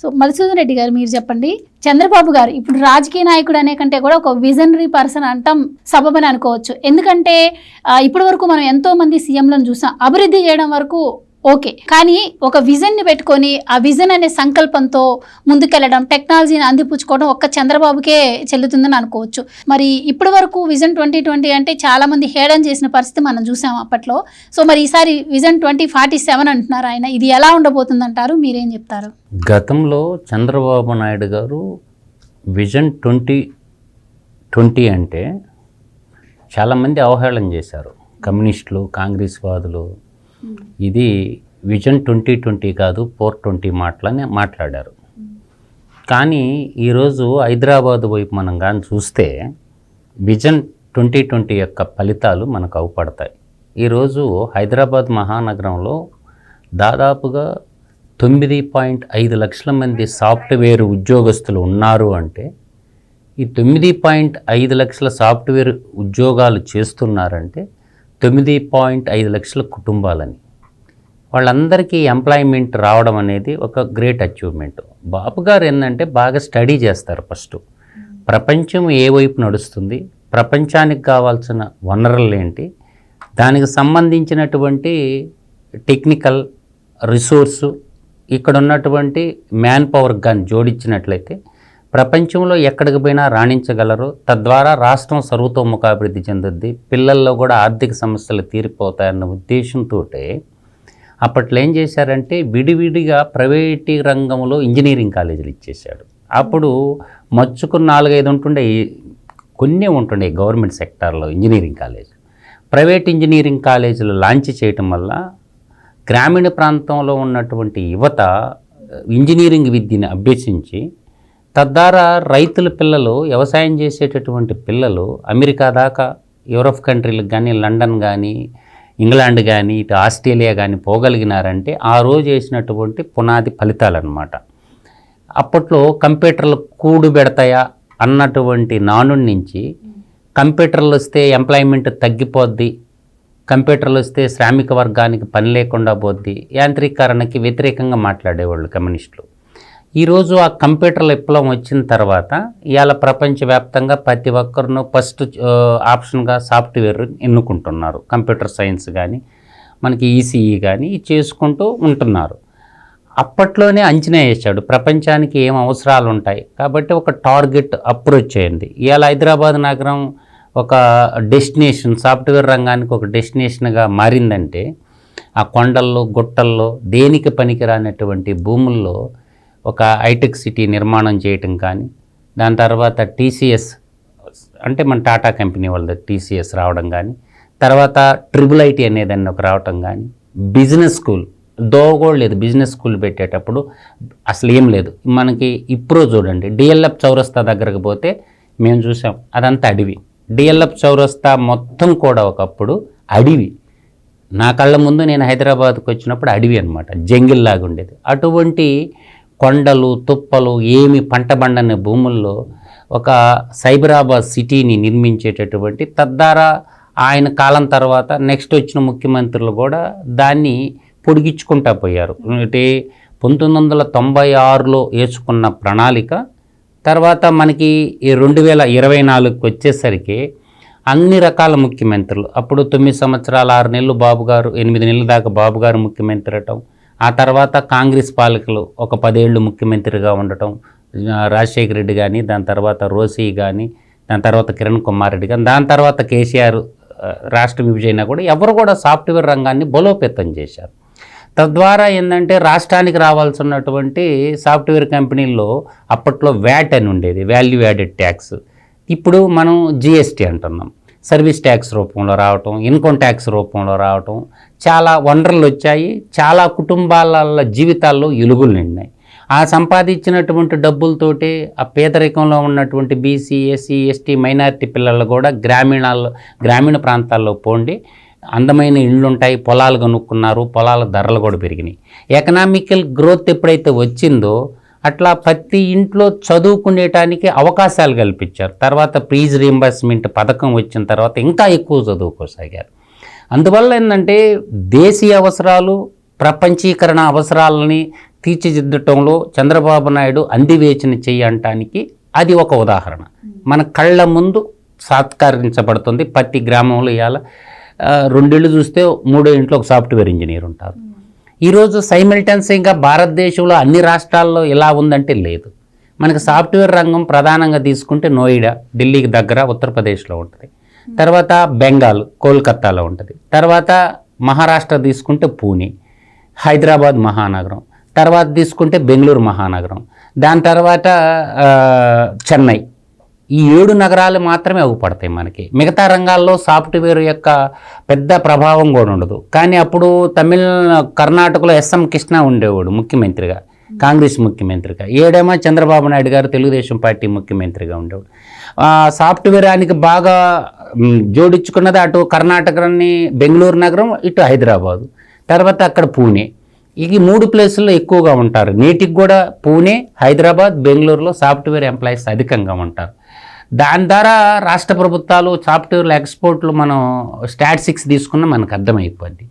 So Madhusudan Reddy గారు మీరు చెప్పండి. చంద్రబాబు గారు ఇప్పుడు రాజకీయ నాయకుడు అనే కంటే కూడా ఒక విజనరీ పర్సన్ అంటాం సబబని అనుకోవచ్చు. ఎందుకంటే ఇప్పటి వరకు మనం ఎంతో మంది సీఎంలను చూసాం. అభివృద్ధి చేయడం వరకు ఓకే. కానీ ఒక విజన్ని పెట్టుకొని ఆ విజన్ అనే సంకల్పంతో ముందుకెళ్ళడం టెక్నాలజీని అందిపుచ్చుకోవడం ఒక్క చంద్రబాబుకే చెల్లుతుందని అనుకోవచ్చు. మరి ఇప్పటి వరకు విజన్ ట్వంటీ ట్వంటీ అంటే చాలా మంది హేళన చేసిన పరిస్థితి మనం చూసాం అప్పట్లో. సో మరి ఈసారి విజన్ ట్వంటీ ఫార్టీ సెవెన్ అంటున్నారు ఆయన. ఇది ఎలా ఉండబోతుంది అంటారు మీరేం చెప్తారు? గతంలో చంద్రబాబు నాయుడు గారు విజన్ ట్వంటీ ట్వంటీ అంటే చాలామంది అవహేళన చేశారు. కమ్యూనిస్టులు కాంగ్రెస్ వాదులు ఇది విజన్ ట్వంటీ ట్వంటీ కాదు ఫోర్ ట్వంటీ మాటలని మాట్లాడారు. కానీ ఈరోజు హైదరాబాద్ వైపు మనం కానీ చూస్తే విజన్ ట్వంటీ ట్వంటీ యొక్క ఫలితాలు మనకు అవపడతాయి. ఈరోజు హైదరాబాద్ మహానగరంలో దాదాపుగా తొమ్మిది పాయింట్ ఐదు లక్షల మంది సాఫ్ట్వేర్ ఉద్యోగస్తులు ఉన్నారు అంటే ఈ తొమ్మిది పాయింట్ ఐదు లక్షల సాఫ్ట్వేర్ ఉద్యోగాలు చేస్తున్నారంటే తొమ్మిది పాయింట్ ఐదు లక్షల కుటుంబాలని. వాళ్ళందరికీ ఎంప్లాయ్మెంట్ రావడం అనేది ఒక గ్రేట్ అచీవ్మెంట్ బాబు గారు ఏంటంటే బాగా స్టడీ చేస్తారు ఫస్ట్ ప్రపంచం ఏ వైపు నడుస్తుంది ప్రపంచానికి కావాల్సిన వనరులు ఏంటి దానికి సంబంధించినటువంటి టెక్నికల్ రిసోర్సు ఇక్కడ ఉన్నటువంటి మ్యాన్ పవర్ గన్ జోడించినట్లయితే ప్రపంచంలో ఎక్కడికి పోయినా రాణించగలరు. తద్వారా రాష్ట్రం సర్వతోముఖాభివృద్ధి చెందుద్ది. పిల్లల్లో కూడా ఆర్థిక సమస్యలు తీరిపోతాయన్న ఉద్దేశంతో అప్పట్లో ఏం చేశారంటే విడివిడిగా ప్రైవేటీ రంగంలో ఇంజనీరింగ్ కాలేజీలు ఇచ్చేశాడు. అప్పుడు మచ్చుకున్న నాలుగైదు ఉంటుండే కొన్ని ఉంటుండే గవర్నమెంట్ సెక్టార్లో ఇంజనీరింగ్ కాలేజ్. ప్రైవేట్ ఇంజనీరింగ్ కాలేజీలు లాంచ్ చేయటం వల్ల గ్రామీణ ప్రాంతంలో ఉన్నటువంటి యువత ఇంజనీరింగ్ విద్యను అభ్యసించి తద్వారా రైతుల పిల్లలు వ్యవసాయం చేసేటటువంటి పిల్లలు అమెరికా దాకా యూరప్ కంట్రీలకు కానీ లండన్ కానీ ఇంగ్లాండ్ కానీ ఇటు ఆస్ట్రేలియా కానీ పోగలిగినారంటే ఆ రోజు వేసినటువంటి పునాది ఫలితాలన్నమాట. అప్పట్లో కంప్యూటర్లు కూడు పెడతాయా అన్నటువంటి నాను నుంచి కంప్యూటర్లు వస్తే ఎంప్లాయ్మెంట్ తగ్గిపోద్ది కంప్యూటర్లు వస్తే శ్రామిక వర్గానికి పని లేకుండా పోద్ది యాంత్రీకరణకి వ్యతిరేకంగా మాట్లాడేవాళ్ళు కమ్యూనిస్టులు. ఈరోజు ఆ కంప్యూటర్ల విప్లవం వచ్చిన తర్వాత ఇవాళ ప్రపంచవ్యాప్తంగా ప్రతి ఒక్కరును ఫస్ట్ ఆప్షన్గా సాఫ్ట్వేర్ ఎన్నుకుంటున్నారు. కంప్యూటర్ సైన్స్ కానీ మనకి ఈసీఈ కానీ చేసుకుంటూ ఉంటున్నారు. అప్పట్లోనే అంచనా వేశాడు ప్రపంచానికి ఏం అవసరాలు ఉంటాయి. కాబట్టి ఒక టార్గెట్ అప్రోచ్ అయింది. ఇవాళ హైదరాబాద్ నగరం ఒక డెస్టినేషన్ సాఫ్ట్వేర్ రంగానికి ఒక డెస్టినేషన్గా మారిందంటే ఆ కొండల్లో గుట్టల్లో దేనికి పనికిరానటువంటి భూముల్లో ఒక హైటెక్ సిటీ నిర్మాణం చేయటం కానీ దాని తర్వాత టీసీఎస్ అంటే మన టాటా కంపెనీ వాళ్ళది టీసీఎస్ రావడం కానీ తర్వాత ట్రిపుల్ ఐటీ అనేదాన్ని ఒక రావటం కానీ బిజినెస్ స్కూల్ దోగోడు లేదు బిజినెస్ స్కూల్ పెట్టేటప్పుడు అసలు ఏం లేదు. మనకి ఇప్పుడు చూడండి డిఎల్ఎఫ్ చౌరస్తా దగ్గరకు పోతే మేము చూసాం అదంతా అడవి. డిఎల్ఎఫ్ చౌరస్తా మొత్తం కూడా ఒకప్పుడు అడవి. నా కళ్ళ ముందు నేను హైదరాబాద్కి వచ్చినప్పుడు అడవి అనమాట జంగిల్ లాగా ఉండేది. అటువంటి కొండలు తుప్పలు ఏమి పంట పండని భూముల్లో ఒక సైబరాబాద్ సిటీని నిర్మించేటటువంటి తద్వారా ఆయన కాలం తర్వాత నెక్స్ట్ వచ్చిన ముఖ్యమంత్రులు కూడా దాన్ని పొడిగించుకుంటా పోయారు. అంటే పంతొమ్మిది వందల తొంభై ఆరులో వేసుకున్న ప్రణాళిక తర్వాత మనకి ఈ రెండు వేల ఇరవై నాలుగుకి వచ్చేసరికి అన్ని రకాల ముఖ్యమంత్రులు అప్పుడు తొమ్మిది సంవత్సరాలు ఆరు నెలలు బాబు గారు ఎనిమిది నెలల దాకా బాబు గారు ముఖ్యమంత్రి అవటం ఆ తర్వాత కాంగ్రెస్ పాలకులు ఒక పదేళ్ళు ముఖ్యమంత్రిగా ఉండటం రాజశేఖర రెడ్డి కానీ దాని తర్వాత రోసీ కానీ దాని తర్వాత కిరణ్ కుమార్ రెడ్డి కానీ దాని తర్వాత కేసీఆర్ రాష్ట్ర విభజన కూడా ఎవరు కూడా సాఫ్ట్వేర్ రంగాన్ని బలోపేతం చేశారు. తద్వారా ఏంటంటే రాష్ట్రానికి రావాల్సినటువంటి సాఫ్ట్వేర్ కంపెనీల్లో అప్పట్లో వ్యాట్ అని ఉండేది వాల్యూ యాడెడ్ ట్యాక్స్. ఇప్పుడు మనం జిఎస్టీ అంటున్నాం. సర్వీస్ ట్యాక్స్ రూపంలో రావటం ఇన్కమ్ ట్యాక్స్ రూపంలో రావటం చాలా వనరులు వచ్చాయి. చాలా కుటుంబాల జీవితాల్లో ఎలుగులు నిండినాయి. ఆ సంపాదించినటువంటి డబ్బులతోటి ఆ పేదరికంలో ఉన్నటువంటి బీసీ ఎస్సీ ఎస్టీ మైనారిటీ పిల్లలు కూడా గ్రామీణాల్లో గ్రామీణ ప్రాంతాల్లో పోండి. అందమైన ఇళ్ళు ఉంటాయి పొలాలు కొనుక్కున్నారు పొలాల ధరలు కూడా పెరిగినాయి. ఎకనామికల్ గ్రోత్ ఎప్పుడైతే వచ్చిందో అట్లా ప్రతి ఇంట్లో చదువుకునేటానికి అవకాశాలు కల్పించారు. తర్వాత ఫీజు రీంబర్స్మెంట్ పథకం వచ్చిన తర్వాత ఇంకా ఎక్కువ చదువుకోసాగారు అందువల్ల ఏంటంటే దేశీయ అవసరాలు ప్రపంచీకరణ అవసరాలని తీర్చిదిద్దటంలో చంద్రబాబు నాయుడు అందివేచన చేయటానికి అది ఒక ఉదాహరణ. మన కళ్ళ ముందు సాత్కరించబడుతుంది. ప్రతి గ్రామంలో ఇవాళ రెండేళ్ళు చూస్తే మూడో ఇంట్లో ఒక సాఫ్ట్వేర్ ఇంజనీర్ ఉంటారు. ఈరోజు సైమిల్టెన్సీగా భారతదేశంలో అన్ని రాష్ట్రాల్లో ఇలా ఉందంటే లేదు. మనకి సాఫ్ట్వేర్ రంగం ప్రధానంగా తీసుకుంటే నోయిడా ఢిల్లీకి దగ్గర ఉత్తరప్రదేశ్లో ఉంటుంది. తర్వాత బెంగాల్ కోల్కత్తాలో ఉంటుంది. తర్వాత మహారాష్ట్ర తీసుకుంటే పూణే హైదరాబాద్ మహానగరం. తర్వాత తీసుకుంటే బెంగళూరు మహానగరం. దాని తర్వాత చెన్నై. ఈ ఏడు నగరాలు మాత్రమే అగుపడతాయి మనకి. మిగతా రంగాల్లో సాఫ్ట్వేర్ యొక్క పెద్ద ప్రభావం కూడా ఉండదు. కానీ అప్పుడు తమిళ కర్ణాటకలో ఎస్ఎం కృష్ణ ఉండేవాడు ముఖ్యమంత్రిగా కాంగ్రెస్ ముఖ్యమంత్రిగా. ఏడేమో చంద్రబాబు నాయుడు గారు తెలుగుదేశం పార్టీ ముఖ్యమంత్రిగా ఉండేవాడు. సాఫ్ట్వేర్ ఆయనకి బాగా జోడించుకున్నది అటు కర్ణాటకని బెంగళూరు నగరం ఇటు హైదరాబాదు. తర్వాత అక్కడ పూణే. ఈ మూడు ప్లేసుల్లో ఎక్కువగా ఉంటారు. నేటికి కూడా పూణే హైదరాబాద్ బెంగళూరులో సాఫ్ట్వేర్ ఎంప్లాయీస్ అధికంగా ఉంటారు. దాని ద్వారా రాష్ట్ర ప్రభుత్వాలు సాఫ్ట్వేర్ ఎక్స్పోర్ట్లు మనం స్టాటిస్టిక్స్ తీసుకున్న మనకు అర్థమైపోద్ది.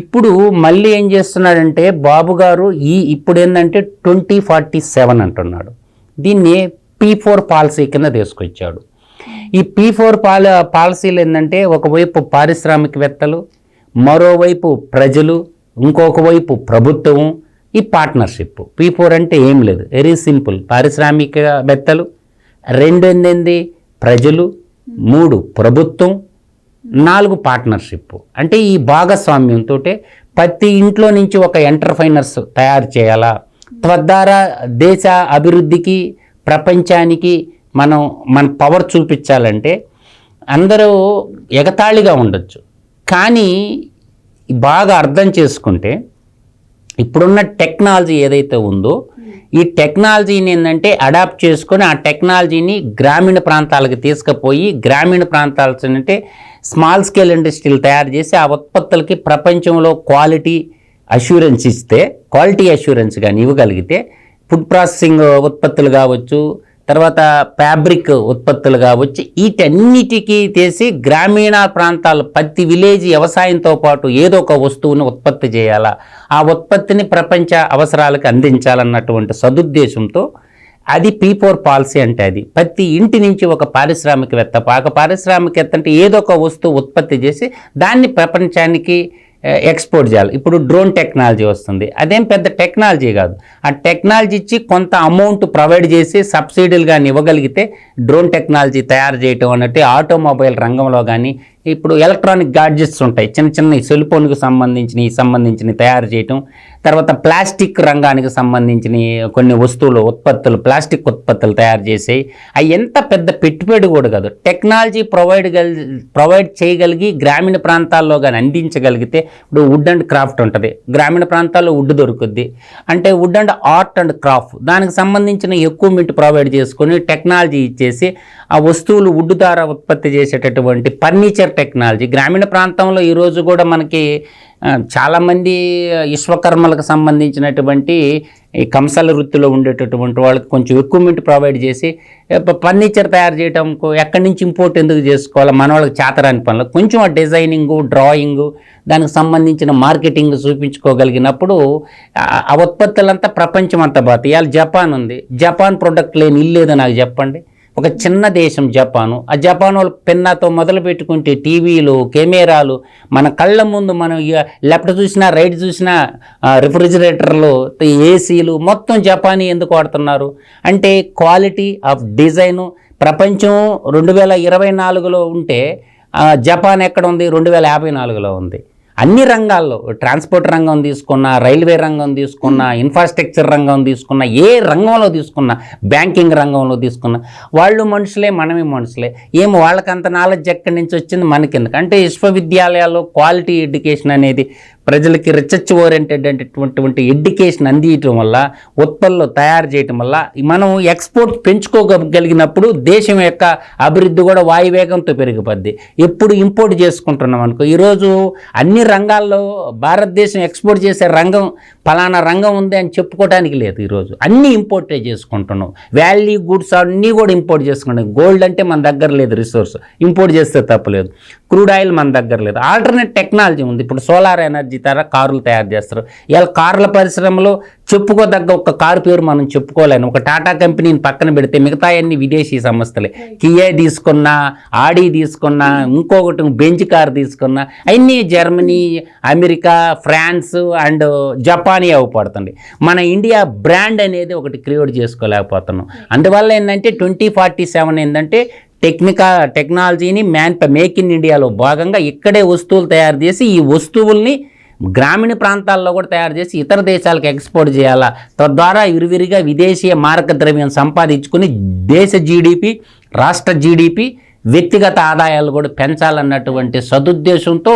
ఇప్పుడు మళ్ళీ ఏం చేస్తున్నాడంటే బాబు గారు ఈ ఇప్పుడు ఏంటంటే ట్వంటీ ఫార్టీ సెవెన్ అంటున్నాడు. దీన్ని పీ ఫోర్ పాలసీ కింద తీసుకొచ్చాడు. ఈ పీ ఫోర్ పాల పాలసీలు ఏంటంటే ఒకవైపు పారిశ్రామికవేత్తలు మరోవైపు ప్రజలు ఇంకొక వైపు ప్రభుత్వం ఈ పార్ట్నర్షిప్. పీ ఫోర్ అంటే ఏం లేదు. Very simple. పారిశ్రామికవేత్తలు రెండు ఏంది ప్రజలు. మూడు ప్రభుత్వం. నాలుగు పార్ట్నర్షిప్. అంటే ఈ భాగస్వామ్యంతో ప్రతి ఇంట్లో నుంచి ఒక ఎంటర్ప్రైనర్స్ తయారు చేయాలా? తద్వారా దేశ అభివృద్ధికి ప్రపంచానికి మనం మన పవర్ చూపించాలంటే అందరూ ఎగతాళిగా ఉండొచ్చు. కానీ బాగా అర్థం చేసుకుంటే ఇప్పుడున్న టెక్నాలజీ ఏదైతే ఉందో ఈ టెక్నాలజీని ఏంటంటే అడాప్ట్ చేసుకొని ఆ టెక్నాలజీని గ్రామీణ ప్రాంతాలకు తీసుకుపోయి గ్రామీణ ప్రాంతాల అంటే స్మాల్ స్కేల్ ఇండస్ట్రీలు తయారు చేసి ఆ ఉత్పత్తులకి ప్రపంచంలో క్వాలిటీ అష్యూరెన్స్ ఇస్తే క్వాలిటీ అష్యూరెన్స్ కానీ ఇవ్వగలిగితే ఫుడ్ ప్రాసెసింగ్ ఉత్పత్తులు కావచ్చు తర్వాత ఫ్యాబ్రిక్ ఉత్పత్తులు కావచ్చు వీటన్నిటికీ తీసి గ్రామీణ ప్రాంతాలు ప్రతి విలేజ్ వ్యవసాయంతో పాటు ఏదో ఒక వస్తువుని ఉత్పత్తి చేయాలా? ఆ ఉత్పత్తిని ప్రపంచ అవసరాలకు అందించాలన్నటువంటి సదుద్దేశంతో అది పీ ఫోర్ పాలసీ అంటే అది. ప్రతి ఇంటి నుంచి ఒక పారిశ్రామికవేత్త పాక పారిశ్రామికవేత్త అంటే ఏదో ఒక వస్తువు ఉత్పత్తి చేసి దాన్ని ప్రపంచానికి ఎక్స్పోర్ట్ చేయాలి. ఇప్పుడు డ్రోన్ టెక్నాలజీ వస్తుంది. అదేం పెద్ద టెక్నాలజీ కాదు. ఆ టెక్నాలజీ ఇచ్చి కొంత అమౌంట్ ప్రొవైడ్ చేసి సబ్సిడీలు కానీ ఇవ్వగలిగితే డ్రోన్ టెక్నాలజీ తయారు చేయటం అన్నట్టు ఆటోమొబైల్ రంగంలో కానీ ఇప్పుడు ఎలక్ట్రానిక్ గాడ్జెట్స్ ఉంటాయి. చిన్న చిన్న సెల్ ఫోన్కి సంబంధించినవి సంబంధించినవి తయారు చేయటం. తర్వాత ప్లాస్టిక్ రంగానికి సంబంధించిన కొన్ని వస్తువులు ఉత్పత్తులు ప్లాస్టిక్ ఉత్పత్తులు తయారు చేసి అవి ఎంత పెద్ద పెట్టుబడి కూడా కాదు. టెక్నాలజీ ప్రొవైడ్ ప్రొవైడ్ చేయగలిగి గ్రామీణ ప్రాంతాల్లో కానీ అందించగలిగితే ఇప్పుడు వుడ్ అండ్ క్రాఫ్ట్ ఉంటుంది. గ్రామీణ ప్రాంతాల్లో వుడ్ దొరుకుద్ది. అంటే wood and art and craft దానికి సంబంధించిన ఎక్విప్మెంట్ ప్రొవైడ్ చేసుకొని టెక్నాలజీ ఇచ్చేసి ఆ వస్తువులు వుడ్ ద్వారా ఉత్పత్తి చేసేటటువంటి ఫర్నిచర్ టెక్నాలజీ. గ్రామీణ ప్రాంతంలో ఈరోజు కూడా మనకి చాలామంది విశ్వకర్మలకు సంబంధించినటువంటి ఈ కంసాల వృత్తిలో ఉండేటటువంటి వాళ్ళకి కొంచెం ఎక్విప్మెంట్ ప్రొవైడ్ చేసి ఫర్నిచర్ తయారు చేయడం ఎక్కడి నుంచి ఇంపోర్ట్ ఎందుకు చేసుకోవాలి మన వాళ్ళకి చేతరాని పనులు. కొంచెం ఆ డిజైనింగు డ్రాయింగు దానికి సంబంధించిన మార్కెటింగ్ చూపించుకోగలిగినప్పుడు ఆ- ఉత్పత్తులంతా ప్రపంచం అంతా బాగుంది ఇవాళ జపాన్ ఉంది. జపాన్ ప్రొడక్ట్ లేని ఇల్లు నాకు చెప్పండి. ఒక చిన్న దేశం జపాను. ఆ జపాన్ వాళ్ళు పెన్నాతో మొదలు పెట్టుకుంటే టీవీలు కెమెరాలు మన కళ్ళ ముందు మనం లెఫ్ట్ చూసినా రైట్ చూసినా రిఫ్రిజిరేటర్లు ఏసీలు మొత్తం జపానీ ఎందుకు వాడుతున్నారు? అంటే క్వాలిటీ ఆఫ్ డిజైను ప్రపంచం రెండు వేల ఇరవై నాలుగులో ఉంటే ఆ, జపాన్ ఎక్కడ ఉంది? రెండు వేల యాభై నాలుగులో ఉంది. అన్ని రంగాల్లో ట్రాన్స్పోర్ట్ రంగం తీసుకున్నా రైల్వే రంగం తీసుకున్నా ఇన్ఫ్రాస్ట్రక్చర్ రంగం తీసుకున్నా ఏ రంగంలో తీసుకున్నా బ్యాంకింగ్ రంగంలో తీసుకున్నా వాళ్ళు మనుషులే మనమే మనుషులే. ఏమి వాళ్ళకంత నాలెడ్జ్ ఎక్కడి నుంచి వచ్చింది? మనకెందుకు? అంటే విశ్వవిద్యాలయాల్లో క్వాలిటీ ఎడ్యుకేషన్ అనేది ప్రజలకి రీసెర్చ్ ఓరియంటెడ్ అనేటటువంటి ఎడ్యుకేషన్ అందించడం వల్ల ఉత్పత్తులు తయారు చేయటం వల్ల మనం ఎక్స్పోర్ట్ పెంచుకోగలిగినప్పుడు దేశం యొక్క అభివృద్ధి కూడా వాయువేగంతో పెరిగిపోద్ది. ఎప్పుడు ఇంపోర్ట్ చేసుకుంటున్నాం అనుకో ఈరోజు అన్ని రంగాల్లో భారతదేశం ఎక్స్పోర్ట్ చేసే రంగం ఫలానా రంగం ఉంది అని చెప్పుకోవడానికి లేదు ఈరోజు. అన్నీ ఇంపోర్టే చేసుకుంటున్నాం. వాల్యూ గుడ్స్ అన్నీ కూడా ఇంపోర్ట్ చేసుకుంటాం గోల్డ్ అంటే మన దగ్గర లేదు రిసోర్స్ ఇంపోర్ట్ చేస్తే తప్పలేదు క్రూడ్ ఆయిల్ మన దగ్గర లేదు. ఆల్టర్నేట్ టెక్నాలజీ ఉంది. ఇప్పుడు సోలార్ ఎనర్జీ టెక్నాలజీ కార్లు తయారు చేస్తారు. ఇలా కార్ల పరిశ్రమలో చెప్పుకోదగ్గ ఒక కారు పేరు మనం చెప్పుకోలేను ఒక టాటా కంపెనీని పక్కన పెడితే మిగతా అన్ని విదేశీ సంస్థలే. కియా తీసుకున్నా ఆడి తీసుకున్నా ఇంకొకటి బెంచ్ కార్ తీసుకున్నా అన్నీ జర్మనీ అమెరికా ఫ్రాన్స్ అండ్ జపానీ అవ్వపడుతుంది మన ఇండియా బ్రాండ్ అనేది ఒకటి క్రియేట్ చేసుకోలేకపోతున్నాం. అందువల్ల ఏంటంటే ట్వంటీ ఫార్టీ సెవెన్ ఏంటంటే టెక్నికా టెక్నాలజీని మ్యాన్ మేక్ ఇన్ ఇండియాలో భాగంగా ఇక్కడే వస్తువులు తయారు చేసి ఈ వస్తువుల్ని గ్రామీణ ప్రాంతాల్లో కూడా తయారు చేసి ఇతర దేశాలకు ఎక్స్పోర్ట్ చేయాలా? తద్వారా ఇరువిరిగా విదేశీయ మారక ద్రవ్యం సంపాదించుకుని దేశ జీడిపి రాష్ట్ర జీడిపి వ్యక్తిగత ఆదాయాలు కూడా పెంచాలన్నటువంటి సదుద్దేశంతో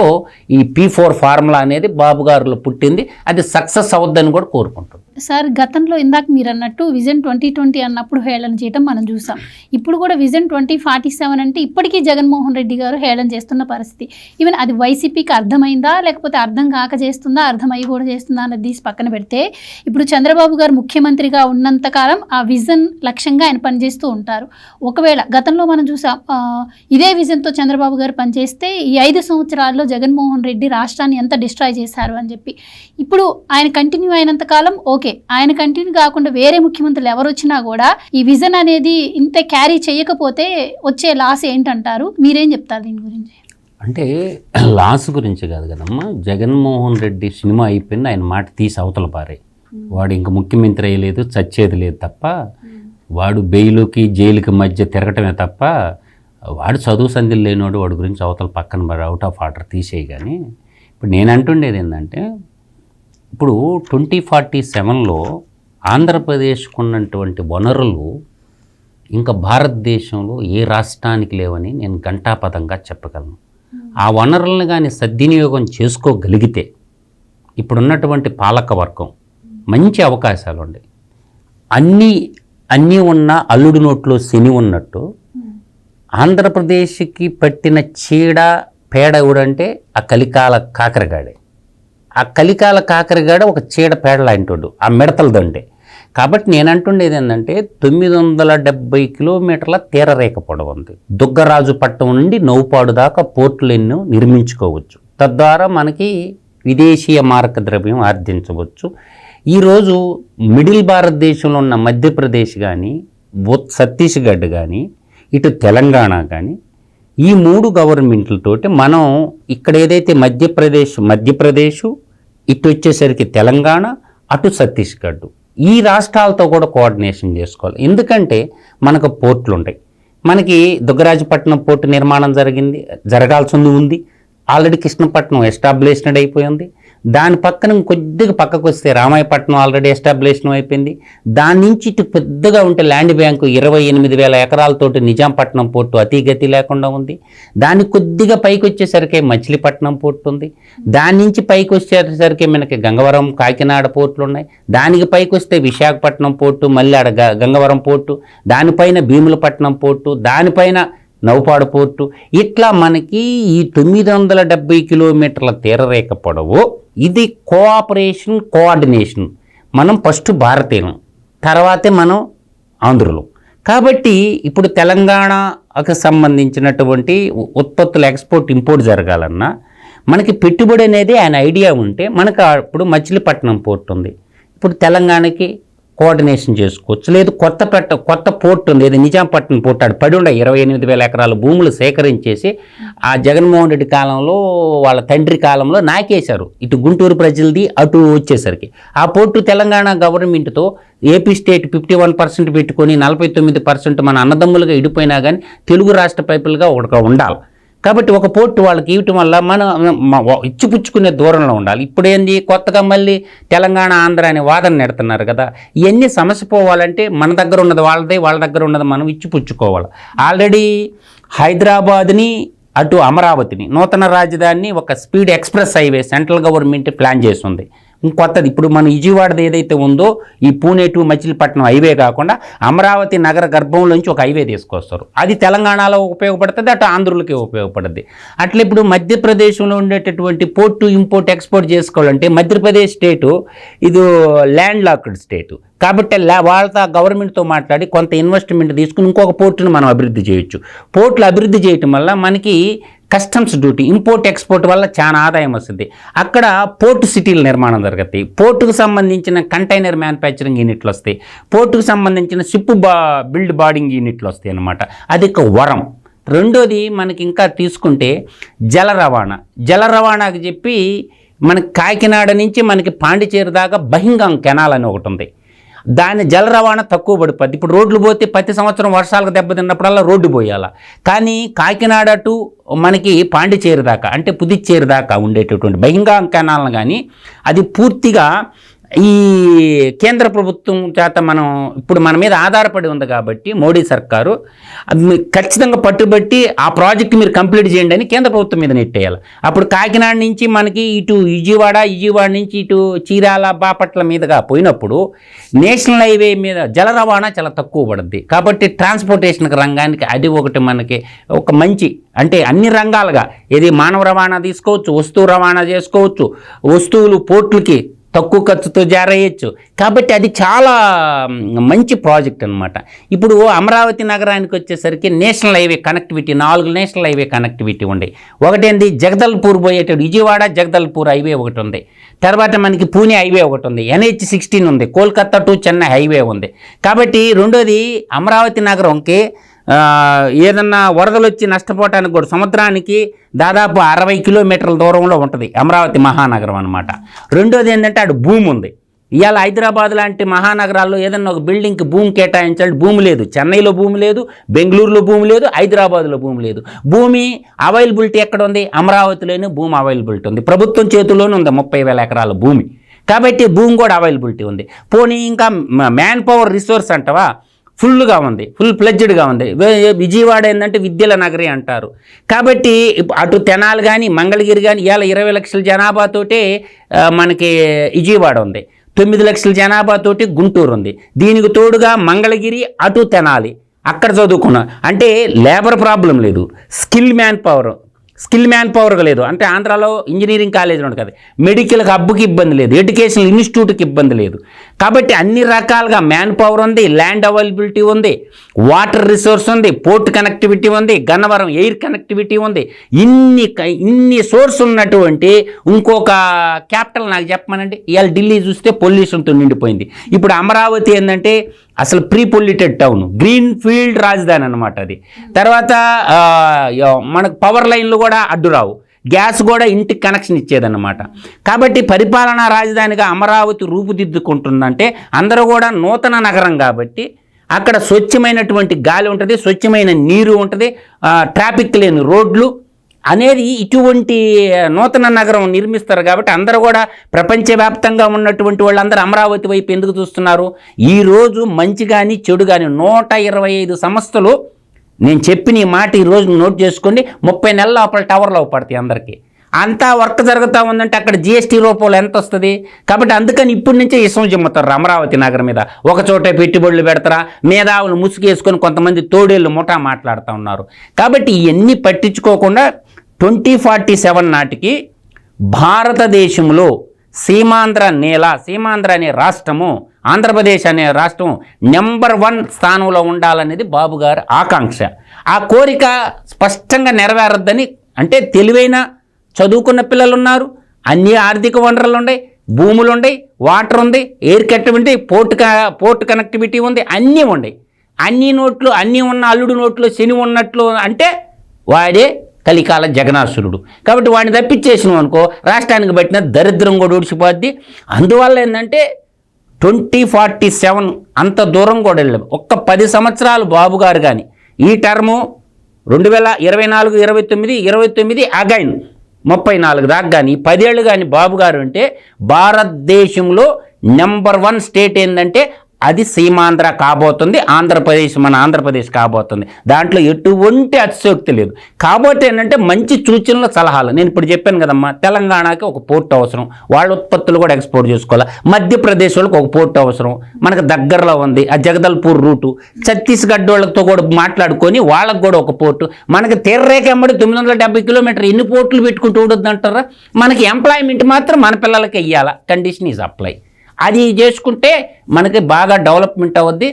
ఈ పీ ఫోర్ ఫార్ములా అనేది బాబు గారులో పుట్టింది. అది సక్సెస్ అవుద్దని కూడా కోరుకుంటుంది సార్ గతంలో ఇందాక మీరు అన్నట్టు విజన్ ట్వంటీ ట్వంటీ అన్నప్పుడు హేళన చేయటం మనం చూసాం. ఇప్పుడు కూడా విజన్ ట్వంటీ ఫార్టీ సెవెన్ అంటే ఇప్పటికీ జగన్మోహన్ రెడ్డి గారు హేళన చేస్తున్న పరిస్థితి. ఈవెన్ అది వైసీపీకి అర్థమైందా లేకపోతే అర్థం కాక చేస్తుందా అర్థమయ్యి కూడా చేస్తుందా అన్నది తీసి పక్కన పెడితే ఇప్పుడు చంద్రబాబు గారు ముఖ్యమంత్రిగా ఉన్నంతకాలం ఆ విజన్ లక్ష్యంగా ఆయన పనిచేస్తూ ఉంటారు. ఒకవేళ గతంలో మనం చూసాం ఇదే విజన్తో చంద్రబాబు గారు పనిచేస్తే ఈ ఐదు సంవత్సరాల్లో జగన్మోహన్ రెడ్డి రాష్ట్రాన్ని ఎంత డిస్ట్రాయ్ చేశారు అని చెప్పి. ఇప్పుడు ఆయన కంటిన్యూ అయినంతకాలం ఓకే ఓకే ఆయన కంటిన్యూ కాకుండా వేరే ముఖ్యమంత్రులు ఎవరు వచ్చినా కూడా ఈ విజన్ అనేది ఇంత క్యారీ చేయకపోతే వచ్చే లాస్ ఏంటంటారు? మీరేం చెప్తారు దీని గురించి? అంటే లాస్ గురించి కాదు కదమ్మా. జగన్మోహన్ రెడ్డి సినిమా అయిపోయింది. ఆయన మాట తీసి అవతల పారే. వాడు ఇంక ముఖ్యమంత్రి అయ్యలేదు చచ్చేది లేదు తప్ప. వాడు బెయిలుకి జైలుకి మధ్య తిరగటమే తప్ప వాడు చదువు సంధులు లేనివాడు వాడి గురించి అవతల పక్కన అవుట్ ఆఫ్ ఆర్డర్ తీసేయి కానీ ఇప్పుడు నేను అంటుండేది ఏంటంటే ఇప్పుడు ట్వంటీ ఫార్టీ సెవెన్లో ఆంధ్రప్రదేశ్కు ఉన్నటువంటి వనరులు ఇంకా భారతదేశంలో ఏ రాష్ట్రానికి లేవని నేను ఘంటాపథంగా చెప్పగలను. ఆ వనరులను కానీ సద్వినియోగం చేసుకోగలిగితే ఇప్పుడున్నటువంటి పాలక వర్గం మంచి అవకాశాలు ఉన్నాయి అన్నీ అన్నీ ఉన్న అల్లుడి నోట్లో శని ఉన్నట్టు ఆంధ్రప్రదేశ్కి పట్టిన చీడ పేడ ఎవడంటే ఆ కలికాల కాకరగాడే. ఆ కలికాల కాకరగాడ ఒక చీడ పేడ ఆ మిడతల దండే కాబట్టి నేను అంటుండేది ఏంటంటే తొమ్మిది వందల డెబ్బై కిలోమీటర్ల తీరరేఖ పొడవు ఉంది. దుగ్గరాజుపట్నం నుండి నౌపాడు దాకా పోర్టులు నిర్మించుకోవచ్చు. తద్వారా మనకి విదేశీయ మారక ద్రవ్యం ఆర్జించవచ్చు ఈరోజు మిడిల్ భారతదేశంలో ఉన్న మధ్యప్రదేశ్ కానీ ఛత్తీస్గఢ్ కానీ ఇటు తెలంగాణ కానీ ఈ మూడు గవర్నమెంట్లతోటి మనం ఇక్కడ ఏదైతే మధ్యప్రదేశ్ మధ్యప్రదేశ్ ఇటు వచ్చేసరికి తెలంగాణ అటు ఛత్తీస్గఢ్. ఈ రాష్ట్రాలతో కూడా కోఆర్డినేషన్ చేసుకోవాలి. ఎందుకంటే మనకు పోర్టులు ఉంటాయి మనకి దుగ్గరాజపట్నం పోర్టు నిర్మాణం జరిగింది జరగాల్సింది ఉంది. ఆల్రెడీ కృష్ణపట్నం ఎస్టాబ్లిష్డ్ అయిపోయింది. దాని పక్కన కొద్దిగా పక్కకు వస్తే రామాయపట్నం ఆల్రెడీ ఎస్టాబ్లిష్ను అయిపోయింది. దాని నుంచి ఇటు పెద్దగా ఉంటే ల్యాండ్ బ్యాంకు ఇరవై ఎనిమిది వేల ఎకరాలతోటి నిజాంపట్నం పోర్టు అతిగతి లేకుండా ఉంది. దాని కొద్దిగా పైకి వచ్చేసరికి మచిలీపట్నం పోర్టు ఉంది. దాని నుంచి పైకి వచ్చేసరికి మనకి గంగవరం కాకినాడ పోర్టులు ఉన్నాయి. దానికి పైకి వస్తే విశాఖపట్నం పోర్టు మళ్ళీ ఆడ గ- గంగవరం పోర్టు దానిపైన భీములపట్నం పోర్టు దానిపైన నౌపాడు పోర్టు. ఇట్లా మనకి ఈ తొమ్మిది వందల డెబ్బై కిలోమీటర్ల తీరరేఖ పొడవు ఇది కోఆపరేషన్ కోఆర్డినేషన్. మనం ఫస్ట్ భారతీయులం తర్వాతే మనం ఆంధ్రులు. కాబట్టి ఇప్పుడు తెలంగాణకు సంబంధించినటువంటి ఉ- ఉత్పత్తుల ఎక్స్పోర్ట్ ఇంపోర్ట్ జరగాలన్నా మనకి పెట్టుబడి అనేది ఆయన ఐడియా ఉంటే మనకు ఇప్పుడు మచిలీపట్నం పోర్ట్ ఉంది. ఇప్పుడు తెలంగాణకి కోఆర్డినేషన్ చేసుకోవచ్చు. లేదు కొత్త పెట్ట కొత్త పోర్ట్ ఉంది. ఇది నిజాంపట్నం పోర్ట్ ఆడు పడి ఉండే ఇరవై ఎనిమిది వేల ఎకరాల భూములు సేకరించేసి ఆ జగన్మోహన్ రెడ్డి కాలంలో వాళ్ళ తండ్రి కాలంలో నాకేశారు. ఇటు గుంటూరు ప్రజలది అటు వచ్చేసరికి. ఆ port Telangana గవర్నమెంట్తో AP state fifty one percent పెట్టుకొని నలభై తొమ్మిది పర్సెంట్ మన అన్నదమ్ములుగా ఇడిపోయినా కానీ తెలుగు రాష్ట్ర పైపులుగా ఒకటి ఉండాలి. కాబట్టి ఒక పోర్టు వాళ్ళకి ఇవ్వటం వల్ల మనం ఇచ్చిపుచ్చుకునే దూరంలో ఉండాలి. ఇప్పుడు ఏంది కొత్తగా మళ్ళీ తెలంగాణ ఆంధ్ర అనే వాదన నెడుతున్నారు కదా. ఇవన్నీ సమస్య పోవాలంటే మన దగ్గర ఉన్నది వాళ్ళదే వాళ్ళ దగ్గర ఉన్నది మనం ఇచ్చిపుచ్చుకోవాలి. ఆల్రెడీ హైదరాబాద్ని అటు అమరావతిని నూతన రాజధానిని ఒక speed express highway central government plan చేస్తుంది కొత్తది. ఇప్పుడు మన విజయవాడది ఏదైతే ఉందో ఈ పూణే టు మచిలీపట్నం హైవే కాకుండా అమరావతి నగర గర్భంలోంచి ఒక హైవే తీసుకొస్తారు. అది తెలంగాణలో ఉపయోగపడుతుంది అటు ఆంధ్రులకి ఉపయోగపడుతుంది అట్లా ఇప్పుడు మధ్యప్రదేశ్లో ఉండేటటువంటి పోర్టు ఇంపోర్ట్ ఎక్స్పోర్ట్ చేసుకోవాలంటే మధ్యప్రదేశ్ స్టేటు ఇది ల్యాండ్ లాక్డ్ స్టేటు. కాబట్టి వాళ్ళతో గవర్నమెంట్తో మాట్లాడి కొంత ఇన్వెస్ట్మెంట్ తీసుకుని ఇంకొక పోర్టును మనం అభివృద్ధి చేయొచ్చు. పోర్టులు అభివృద్ధి చేయటం వల్ల మనకి కస్టమ్స్ డ్యూటీ ఇంపోర్ట్ ఎక్స్పోర్ట్ వల్ల చాలా ఆదాయం వస్తుంది. అక్కడ పోర్టు సిటీల నిర్మాణం జరుగుతాయి. పోర్టుకు సంబంధించిన కంటైనర్ మ్యానుఫ్యాక్చరింగ్ యూనిట్లు వస్తాయి. పోర్టుకు సంబంధించిన షిప్ బా బిల్డ్ బాడింగ్ యూనిట్లు వస్తాయి అన్నమాట. అది ఒక వరం. రెండోది మనకి ఇంకా తీసుకుంటే జల రవాణా. జల రవాణాకి చెప్పి మనకి కాకినాడ నుంచి మనకి పాండిచేరి దాకా బహింగం కెనాల్ అని ఒకటి ఉంది. దాని జల రవాణా తక్కువ పడిపోద్ది. ఇప్పుడు రోడ్లు పోతే ప్రతి సంవత్సరం వర్షాలకు దెబ్బతిన్నప్పుడల్లా రోడ్డు పోయాల? కానీ కాకినాడ టు మనకి పాండిచేరి దాకా అంటే పుదుచ్చేరి దాకా ఉండేటటువంటి బహింగా కెనాల్ని కానీ అది పూర్తిగా ఈ కేంద్ర ప్రభుత్వం చేత మనం ఇప్పుడు మన మీద ఆధారపడి ఉంది కాబట్టి మోడీ సర్కారు మీ- ఖచ్చితంగా పట్టుబట్టి ఆ ప్రాజెక్ట్ మీరు కంప్లీట్ చేయండి అని కేంద్ర ప్రభుత్వం మీద నెట్టేయాలి. అప్పుడు కాకినాడ నుంచి మనకి ఇటు విజయవాడ విజయవాడ నుంచి ఇటు చీరాల బాపట్ల మీదుగా పోయినప్పుడు నేషనల్ హైవే మీద జల రవాణా చాలా తక్కువ పడుద్ది. కాబట్టి ట్రాన్స్పోర్టేషన్ రంగానికి అది ఒకటి మనకి ఒక మంచి అంటే అన్ని రంగాలుగా. ఇది మానవ రవాణా తీసుకోవచ్చు వస్తువు రవాణా చేసుకోవచ్చు వస్తువులు పోర్టులకి తక్కువ ఖర్చుతో జారేయచ్చు కాబట్టి అది చాలా మంచి ప్రాజెక్ట్ అనమాట ఇప్పుడు అమరావతి నగరానికి వచ్చేసరికి నేషనల్ హైవే కనెక్టివిటీ నాలుగు నేషనల్ హైవే కనెక్టివిటీ ఉండే. ఒకటేంది? జగదల్పూర్ పోయేటప్పుడు విజయవాడ జగదల్పూర్ హైవే ఒకటి ఉంది. తర్వాత మనకి పూణే హైవే ఒకటి ఉంది. ఎన్హెచ్ సిక్స్టీన్ ఉంది. కోల్కతా టు చెన్నై హైవే ఉంది. కాబట్టి రెండోది అమరావతి నగరంకి ఏదన్నా వరదలు వచ్చి నష్టపోవటానికి కూడా సముద్రానికి దాదాపు అరవై కిలోమీటర్ల దూరంలో ఉంటుంది. అమరావతి మహానగరం అనమాట రెండోది ఏంటంటే అటు భూమి ఉంది. ఇవాళ హైదరాబాద్ లాంటి మహానగరాల్లో ఏదన్నా ఒక బిల్డింగ్కి భూమి కేటాయించాలి భూమి లేదు. చెన్నైలో భూమి లేదు బెంగళూరులో భూమి లేదు హైదరాబాద్లో భూమి లేదు. భూమి అవైలబిలిటీ ఎక్కడ ఉంది? అమరావతిలోనే భూమి అవైలబిలిటీ ఉంది. ప్రభుత్వం చేతుల్లోనే ఉంది ముప్పై వేల ఎకరాల భూమి. కాబట్టి భూమి కూడా అవైలబిలిటీ ఉంది. పోనీ ఇంకా మ్యాన్ పవర్ రిసోర్స్ అంటవా? ఫుల్గా ఉంది ఫుల్ ప్లెడ్జ్డ్గా ఉంది. విజయవాడ ఏంటంటే విద్యల నగరి అంటారు. కాబట్టి అటు తెనాలి కానీ మంగళగిరి కానీ ఇవాళ ఇరవై లక్షల జనాభాతోటే మనకి విజయవాడ ఉంది. తొమ్మిది లక్షల జనాభాతోటి గుంటూరు ఉంది. దీనికి తోడుగా మంగళగిరి అటు తెనాలి. అక్కడ చదువుకున్నాం. అంటే లేబర్ ప్రాబ్లం లేదు. Skill man power. Skill man power లేదు. అంటే ఆంధ్రాలో ఇంజనీరింగ్ కాలేజ్ ఉంది కదా. మెడికల్ హబ్కి ఇబ్బంది లేదు. ఎడ్యుకేషనల్ ఇన్స్టిట్యూట్కి ఇబ్బంది లేదు. కాబట్టి అన్ని రకాలుగా మ్యాన్ పవర్ ఉంది ల్యాండ్ అవైలబిలిటీ ఉంది వాటర్ రిసోర్స్ ఉంది పోర్ట్ కనెక్టివిటీ ఉంది గన్నవరం ఎయిర్ కనెక్టివిటీ ఉంది. ఇన్ని క- ఇన్ని సోర్స్ ఉన్నటువంటి ఇంకొక క్యాపిటల్ నాకు చెప్పమనండి. ఇవాళ ఢిల్లీ చూస్తే పొల్యూషన్తో నిండిపోయింది. ఇప్పుడు అమరావతి ఏంటంటే అసలు pre polluted town green field రాజధాని అనమాట అది. తర్వాత మనకు పవర్ లైన్లు కూడా అడ్డు రావు. గ్యాస్ కూడా ఇంటికి కనెక్షన్ ఇచ్చేదన్నమాట. కాబట్టి పరిపాలనా రాజధానిగా అమరావతి రూపుదిద్దుకుంటుందంటే అందరూ కూడా నూతన నగరం కాబట్టి అక్కడ స్వచ్ఛమైనటువంటి గాలి ఉంటుంది స్వచ్ఛమైన నీరు ఉంటుంది ట్రాఫిక్ లేని రోడ్లు అనేది ఇటువంటి నూతన నగరం నిర్మిస్తారు కాబట్టి అందరూ కూడా ప్రపంచవ్యాప్తంగా ఉన్నటువంటి వాళ్ళందరూ అమరావతి వైపు ఎందుకు చూస్తున్నారు? ఈరోజు మంచి కానీ చెడు కానీ నూట ఇరవై ఐదు సంస్థలు నేను చెప్పిన ఈ మాట ఈరోజు నోట్ చేసుకోండి. ముప్పై నెలల లోపల టవర్లో పడతాయి అందరికీ. అంతా వర్క్ జరుగుతూ ఉందంటే అక్కడ జిఎస్టీ రూపంలో ఎంత వస్తుంది? కాబట్టి అందుకని ఇప్పటి నుంచే ఇసం చెమ్ముతారు అమరావతి నగరం మీద. ఒక చోటే పెట్టుబడులు పెడతారా? మేధావులు ముసుగేసుకొని కొంతమంది తోడేళ్ళు ముఠా మాట్లాడుతూ ఉన్నారు. కాబట్టి ఇవన్నీ పట్టించుకోకుండా ట్వంటీ ఫార్టీ సెవెన్ నాటికి భారతదేశంలో సీమాంధ్ర నేల సీమాంధ్ర అనే రాష్ట్రము ఆంధ్రప్రదేశ్ అనే రాష్ట్రం నెంబర్ వన్ స్థానంలో ఉండాలనేది బాబు గారి ఆకాంక్ష. ఆ కోరిక స్పష్టంగా నెరవేరద్దని అంటే తెలివైన చదువుకున్న పిల్లలు ఉన్నారు అన్ని ఆర్థిక వనరులు ఉన్నాయి భూములు ఉన్నాయి వాటర్ ఉంది air connectivity port port connectivity ఉంది అన్నీ ఉన్నాయి. అన్ని నోట్లు అన్నీ ఉన్న అల్లుడు నోట్లు శని ఉన్నట్లు అంటే వాడే కలికాల జగనాసురుడు. కాబట్టి వాడిని తప్పించేసినాం అనుకో రాష్ట్రానికి పట్టిన దరిద్రం కూడా ఊడిచిపోద్ది. అందువల్ల ఏంటంటే ట్వంటీ ఫార్టీ సెవెన్ అంత దూరం కూడా వెళ్ళాం. ఒక్క పది సంవత్సరాలు బాబు గారు కానీ ఈ టర్ము రెండు వేల ఇరవై నాలుగు ఇరవై తొమ్మిది ఇరవై తొమ్మిది అగైన్ ముప్పై నాలుగు దాకా కానీ పదేళ్ళు కానీ బాబు గారు అంటే భారతదేశంలో నెంబర్ వన్ స్టేట్ ఏంటంటే అది సీమాంధ్ర కాబోతుంది ఆంధ్రప్రదేశ్ మన ఆంధ్రప్రదేశ్ కాబోతుంది. దాంట్లో ఎటువంటి అతిశోక్తి లేదు. కాబట్టి ఏంటంటే మంచి సూచనలు సలహాలు. నేను ఇప్పుడు చెప్పాను కదమ్మా తెలంగాణకి ఒక పోర్ట్ అవసరం. వాళ్ళ ఉత్పత్తులు కూడా ఎక్స్పోర్ట్ చేసుకోవాలి? మధ్యప్రదేశ్ వాళ్ళకి ఒక పోర్ట్ అవసరం. మనకు దగ్గరలో ఉంది ఆ జగదల్పూర్ రూటు. ఛత్తీస్గఢ్ వాళ్ళతో కూడా మాట్లాడుకొని వాళ్ళకి కూడా ఒక పోర్టు. మనకి తీర్రేక ఎంబడి తొమ్మిది వందల డెబ్బై కిలోమీటర్ ఎన్ని పోర్టులు పెట్టుకుంటూ ఉండొద్దు అంటారా మనకి ఎంప్లాయ్మెంట్ మాత్రం మన పిల్లలకి ఇవ్వాలా కండిషన్ ఈజ్ అప్లై అది చేసుకుంటే మనకి బాగా డెవలప్మెంట్ అవుద్ది.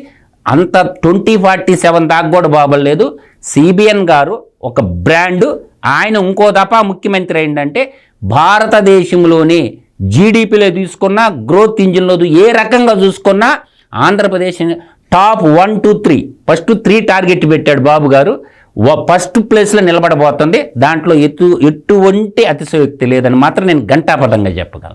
అంత ట్వంటీ ఫార్టీ సెవెన్ దాకా కూడా బాబలేదు సిబిఎన్ గారు ఒక బ్రాండు. ఆయన ఇంకో దఫా ముఖ్యమంత్రి ఏంటంటే భారతదేశంలోని జీడిపిలో తీసుకున్నా గ్రోత్ ఇంజిన్లో ఏ రకంగా చూసుకున్నా Andhra Pradesh top one two three. First three target పెట్టాడు బాబు గారు. ఫస్ట్ ప్లేస్లో నిలబడబోతుంది. దాంట్లో ఎటు ఎటువంటి అతిశయోక్తి లేదని మాత్రం నేను ఘంటాపథంగా చెప్పగలను.